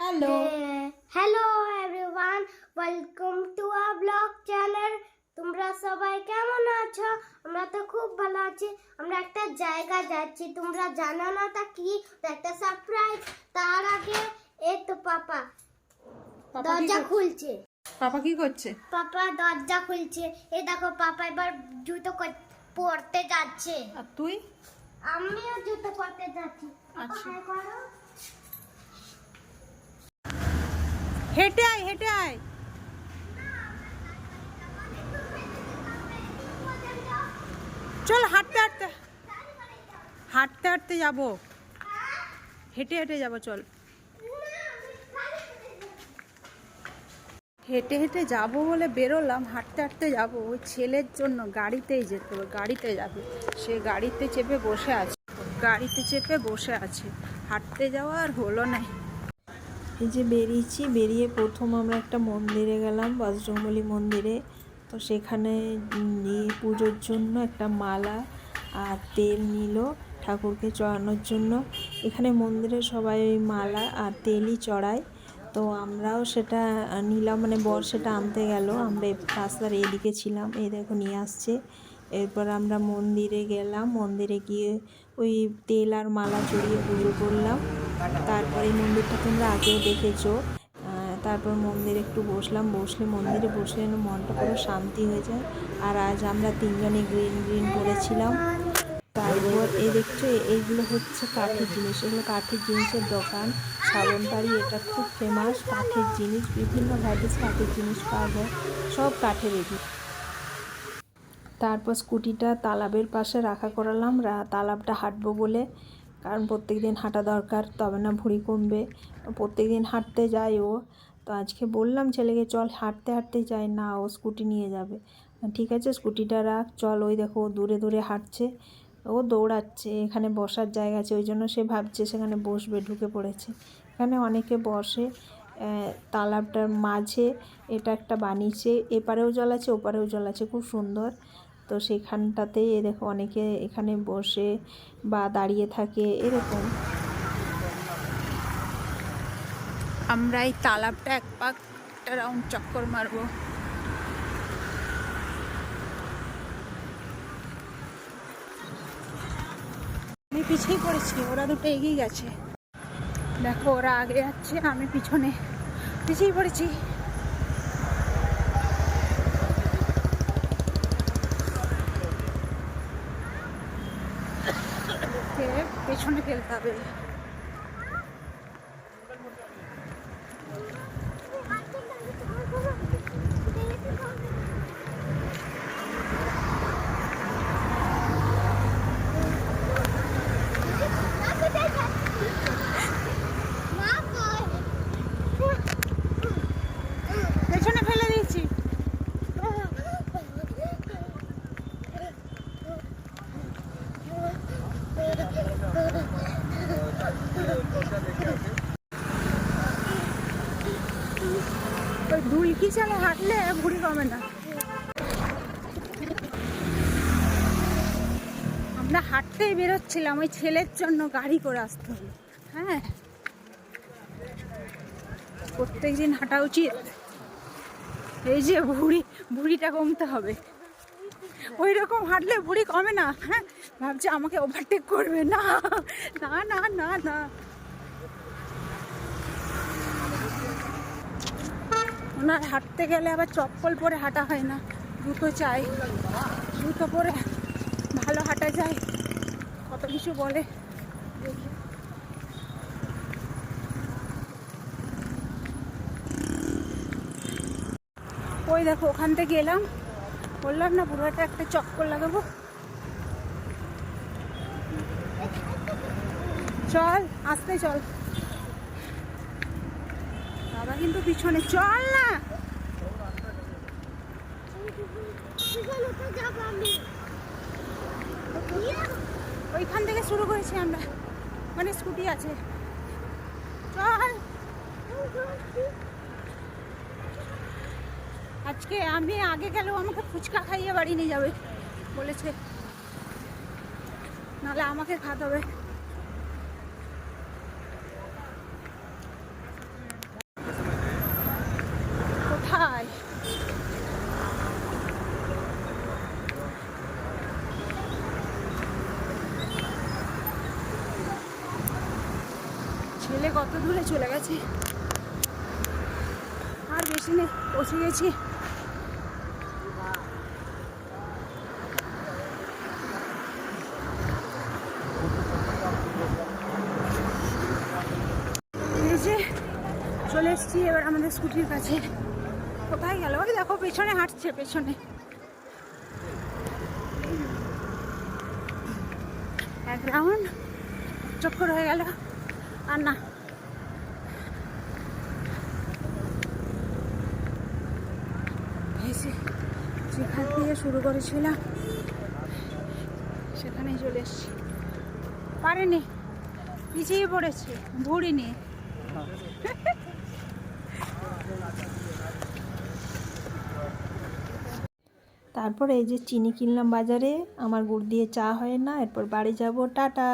Hello hello everyone welcome to our blog channel তোমরা সবাই কেমন আছো? আমরা তো খুব ভালো আছি। আমরা একটা জায়গা যাচ্ছি। তোমরা জানো না তা কি? একটা সারপ্রাইজ তার আগে এই তো পাপা। দরজা খুলছে। পাপা কি করছে? পাপা দরজা খুলছে। এই দেখো পাপা এবার জুতো পরতে যাচ্ছে। আর তুই? আমিও জুতো পরতে যাচ্ছি। আচ্ছা। হেঁটে আয় হেঁটে আয়। চল হাঁটতে হাঁটতে। হাঁটতে হাঁটতে যাব। হেঁটে হেঁটে যাব, চল। হেঁটে হেঁটে যাব বলে বেরোলাম, হাঁটতে হাঁটতে যাব। ওই ছেলের জন্য গাড়িতেই যেতে হবে, গাড়িতে যাবে। সে গাড়িতে চেপে বসে আছে। গাড়িতে চেপে বসে আছে। হাঁটতে যাওয়া আর হলো না। এই যে বেরিয়েছি, বেরিয়ে প্রথম আমরা একটা মন্দিরে গেলাম, বজরংবলী মন্দিরে। তো সেখানে পুজোর জন্য একটা মালা আর তেল নিল ঠাকুরকে চড়ানোর জন্য। এখানে মন্দিরে সবাই ওই মালা আর তেলই চড়ায়। তো আমরাও সেটা নিলাম মানে বর সেটা আনতে গেল। আমরা রাস্তার এদিকে ছিলাম, এই দেখো নিয়ে আসছে। এরপর আমরা মন্দিরে গেলাম। মন্দিরে গিয়ে ওই তেল আর মালা চড়িয়ে পুজো করলাম। তারপরে মন্দিরটা তোমরা আগেও দেখেছ। তারপর মন্দিরে একটু বসলাম। বসলে মন্দিরে বসলে যেন মনটা পুরো শান্তি হয়ে যায়। আর আজ আমরা তিনজনে গ্রিন গ্রিন করেছিলাম তারপর এই দেখছ, এইগুলো হচ্ছে কাঠের জিনিস। এগুলো কাঠের জিনিসের দোকান শ্রাবণবাড়ি এটা খুব ফেমাস কাঠের জিনিস। বিভিন্ন ভ্যারাইটিস কাঠের জিনিস পাওয়া যায়। সব কাঠের এগুলো। তারপর স্কুটিটা তালাবের পাশে রাখা করালাম। তালাবটা হাঁটবো বলে। কারণ প্রত্যেক দিন হাঁটা দরকার, তবে না ভুঁড়ি কমবে। প্রত্যেক দিন হাঁটতে যায় ও। তো আজকে বললাম ছেলেকে, চল হাঁটতে হাঁটতে যাই, না ও স্কুটি নিয়ে যাবে। ঠিক আছে, স্কুটিটা রাখ, চল। ওই দেখো দূরে দূরে হাঁটছে। ও দৌড়াচ্ছে, এখানে বসার জায়গা আছে, ওই জন্য সে ভাবছে সেখানে বসবে, ঢুকে পড়েছে। এখানে অনেকে বসে তালাবটার মাঝে এটা একটা বানিয়েছে, এপারেও জল আছে, ওপারেও জল আছে, খুব সুন্দর। তো সেখানটাতে এ দেখো অনেকে এখানে বসে বা দাঁড়িয়ে থাকে, এরকম। আমরা এই তালাবটা এক পাক একটা রাউন্ড চক্কর মারবো। আমি পিছিয়ে পড়েছি, ওরা দুটো এগিয়ে গেছে। দেখো ওরা আগে যাচ্ছে, আমি পিছনে। পিছিয়ে পড়েছি। পেছনে ফেলতে হবে। ওই দুলকি হাঁটলে ভুড়ি কমে না। আমরা হাঁটতেই বেরোচ্ছিলাম, ওই ছেলের জন্য গাড়ি করে আসতে হলো। হ্যাঁ। প্রত্যেক দিন হাঁটা উচিত। এই যে ভুড়ি ভুড়িটা কমতে হবে। ওই রকম হাঁটলে ভুড়ি কমে না। হ্যাঁ ভাবছে আমাকে ওভারটেক করবে। না না না না না। ওনার হাঁটতে গেলে আবার চপ্পল পরে হাঁটা হয় না। জুতো চাই। জুতো পরে ভালো হাঁটা যায়। কত কিছু বলে। ওই দেখো, ওখান থেকে এলাম বললাম, না পুরোটা একটা চক্কর লাগাবো। চল, আসতে চল। বাবা কিন্তু পিছনে, চল না। ওইখান থেকে শুরু করেছি আমরা। মানে স্কুটি আছে। চল। আজকে আমি আগে গেলেও আমাকে ফুচকা খাইয়ে বাড়ি নিয়ে যাবে, বলেছে। নাহলে আমাকে খাতে হবে। ছেলে কত দূরে চলে গেছে? আর বেশি নেই পৌঁছে গেছি। চলে এসেছি এবার আমাদের স্কুটির কাছে। কোথায় গেল? ওই দেখো, পেছনে হাঁটছে, পেছনে। এক রাউন্ড, চক্কর হয়ে গেল। আর যেখান থেকে শুরু করেছিলাম, সেখানেই চলে এসছি। পারেনি পিছিয়ে পড়েছে নিয়ে তারপর এই যে চিনি কিনলাম বাজারে, আমার গুড় দিয়ে চা হয় না, এরপর বাড়ি যাব, টাটা।